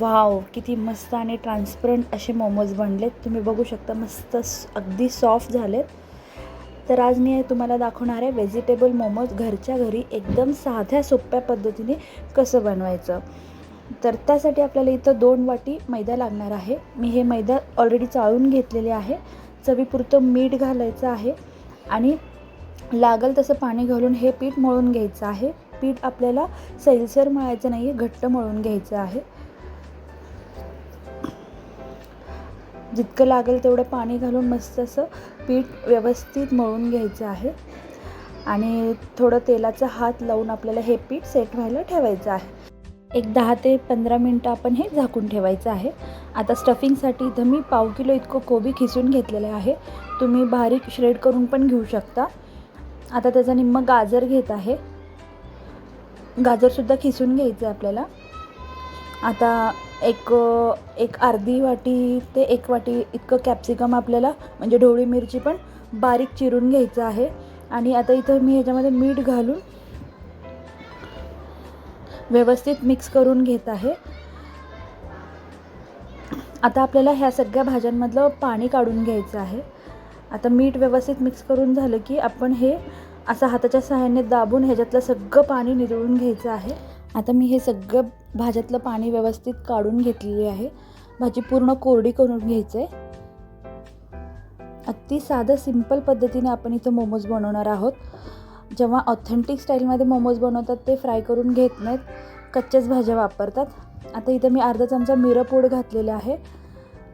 Wow किती मस्त आणि ट्रान्सपरंट असे मोमोज बनलेत. तुम्ही बघू शकता मस्त स- अगदी सॉफ्ट झालेत. तर आज मी तुम्हाला दाखवणार आहे व्हेजिटेबल मोमोज घरच्या घरी एकदम साध्या सोप्या पद्धतीने कसं बनवायचं. तर त्यासाठी आपल्याला इथं दोन वाटी मैदा लागणार आहे. मी हे मैदा ऑलरेडी चाळून घेतलेले आहे. चवीपुरतं मीठ घालायचं आहे आणि लागल तसं पाणी घालून हे पीठ मळून घ्यायचं आहे. पीठ आपल्याला सैलसर मळायचं नाही आहे घट्ट मळून घ्यायचं आहे. जितकं लागेल तेवढं पाणी घालून मस्त असं पीठ व्यवस्थित मळून घ्यायचं आहे. आणि थोडं तेलाचा हात लावून आपल्याला हे पीठ सेट व्हायला ठेवायचं आहे. एक दहा ते पंधरा मिनटं आपण हे झाकून ठेवायचं आहे. आता स्टफिंगसाठी इथं मी पाव किलो इतकं कोबी खिसून घेतलेलं आहे. तुम्ही बारीक श्रेड करून पण घेऊ शकता. आता त्याचा निम्म गाजर घेत आहे. गाजरसुद्धा खिसून घ्यायचं आहे आपल्याला. आता एक एक अर्धी वाटी ते एक वाटी इतकं कॅप्सिकम आपल्याला म्हणजे ढोळी मिरची पण बारीक चिरून घ्यायचं आहे. आणि आता इथं मी ह्याच्यामध्ये मीठ घालून व्यवस्थित मिक्स करून घेत आहे. आता आपल्याला ह्या सगळ्या भाज्यांमधलं पाणी काढून घ्यायचं आहे. आता मीठ व्यवस्थित मिक्स करून झालं की आपण हे असं हाताच्या सहाय्याने दाबून ह्याच्यातलं सगळं पाणी निरळून घ्यायचं आहे. आता मी हे सगळं भाज्यातलं पाणी व्यवस्थित काढून घेतलेली आहे. भाजी पूर्ण कोरडी करून घ्यायचं आहे. अगदी साधं सिंपल पद्धतीने आपण इथं मोमोज बनवणार आहोत. जेव्हा ऑथेंटिक स्टाईलमध्ये मोमोज बनवतात ते फ्राय करून घेत नाहीत. कच्च्याच भाज्या वापरतात. आता इथं मी अर्धा चमचा मिरपूड घातलेला आहे.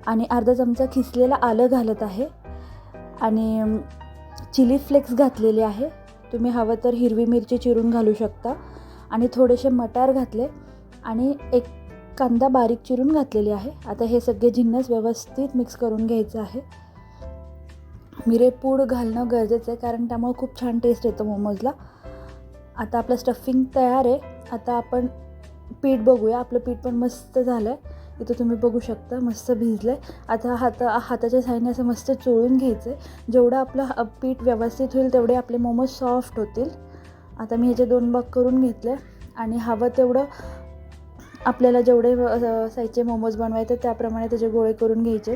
आणि अर्धा चमचा खिसलेला आलं घालत आहे. आणि चिली फ्लेक्स घातलेले आहे. तुम्ही हवं तर हिरवी मिरची चिरून घालू शकता. आणि थोडेसे मटार घातले आणि एक कांदा बारीक चिरून घातलेली आहे. आता हे सगळे जिन्नस व्यवस्थित मिक्स करून घ्यायचं आहे. मिरेपूड घालणं गरजेचं आहे कारण त्यामुळे खूप छान टेस्ट येतं मोमोजला. आता आपलं स्टफिंग तयार आहे. आता आपण पीठ बघूया. आपलं पीठ पण मस्त झालं आहे इथं तुम्ही बघू शकता मस्त भिजलं आहे आता हात हाताच्या साईडने असं मस्त चोळून घ्यायचं आहे जेवढं आपलं पीठ व्यवस्थित होईल तेवढे आपले मोमोज सॉफ्ट होतील. आता मी ह्याचे दोन भाग करून घेतले आणि हवं तेवढं आपल्याला जेवढे साईजचे मोमोज बनवायचे त्याप्रमाणे त्याचे गोळे करून घ्यायचे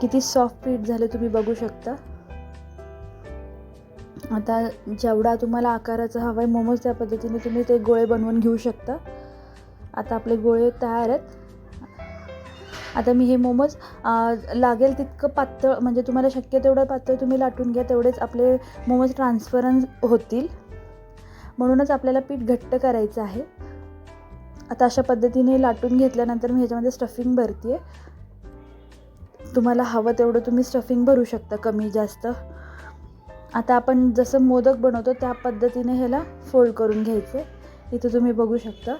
किती सॉफ्ट पीठ झाले तुम्ही बघू शकता. आता जेवढा तुम्हाला आकाराचा हवा आहे मोमोज त्या पद्धतीने तुम्ही ते गोळे बनवून घेऊ शकता. आता आपले गोळे तयार आहेत. आता मी हे मोमोज लागेल तितकं पातळ म्हणजे तुम्हाला शक्य तेवढं पातळ तुम्ही लाटून घ्या तेवढेच आपले मोमोज ट्रान्सफरन्स होतील. म्हणूनच आपल्याला पीठ घट्ट करायचं आहे. आता अशा पद्धतीने लाटून घेतल्यानंतर मी ह्याच्यामध्ये स्टफिंग भरते तुम्हाला हवं तेवढं तुम्ही स्टफिंग भरू शकता कमी जास्त. आता आपण जसं मोदक बनवतो त्या पद्धतीने ह्याला फोल्ड करून घ्यायचे. इथं तुम्ही बघू शकता.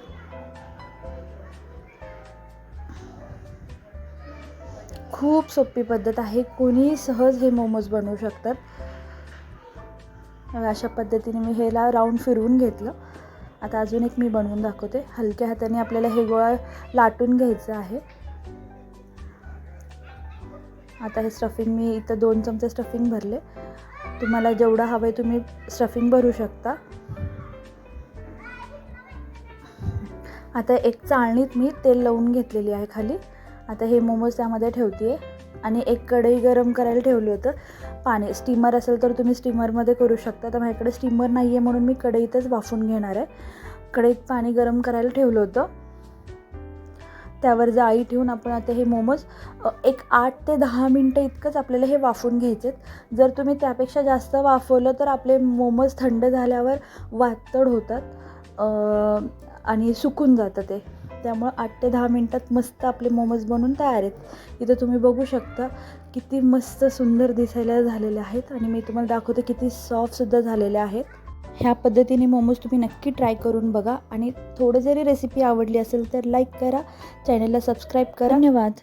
खूप सोपी पद्धत आहे. कोणीही सहज हे मोमोज बनवू शकतात. अशा पद्धतीने मी ह्याला राऊंड फिरवून घेतलं. आता अजून एक मी बनवून दाखवते. हलक्या हाताने आपल्याला हे गोळा लाटून घ्यायचं आहे. आता हे स्टफिंग मी इथं दोन चमचे स्टफिंग भरले. तुम्हाला जेवढं हवं आहे तुम्ही स्टफिंग भरू शकता. आता एक चाळणीत मी तेल लावून घेतलेली आहे खाली. आता हे मोमोज त्यामध्ये ठेवते आणि एक कढई गरम करायला ठेवलं होतं. पाणी स्टीमर असेल तर तुम्ही स्टीमरमध्ये करू शकता. तर माझ्याकडे स्टीमर नाही आहे म्हणून मी कढईतच वाफून घेणार आहे. कढईत पाणी गरम करायला ठेवलं होतं. त्यावर जाळी ठेवून आपण आता हे मोमोज एक आठ ते दहा मिनटं इतकंच आपल्याला हे वाफून घ्यायचे जर तुम्ही त्यापेक्षा जास्त वाफवलं तर आपले मोमोज थंड झाल्यावर वातड होतात. आणि सुकून जातं ते. त्यामुळं आठ ते दहा मिनटात मस्त आपले मोमोज बनून तयार आहेत. इथं तुम्ही बघू शकता किती मस्त सुंदर दिसायला झालेले आहेत आणि मी तुम्हाला दाखवते किती सॉफ्टसुद्धा झालेले आहेत. ह्या पद्धतीने मोमोज तुम्ही नक्की ट्राय करून बघा आणि थोडं जरी रेसिपी आवडली असेल तर लाईक करा चॅनलला सबस्क्राईब करा. धन्यवाद.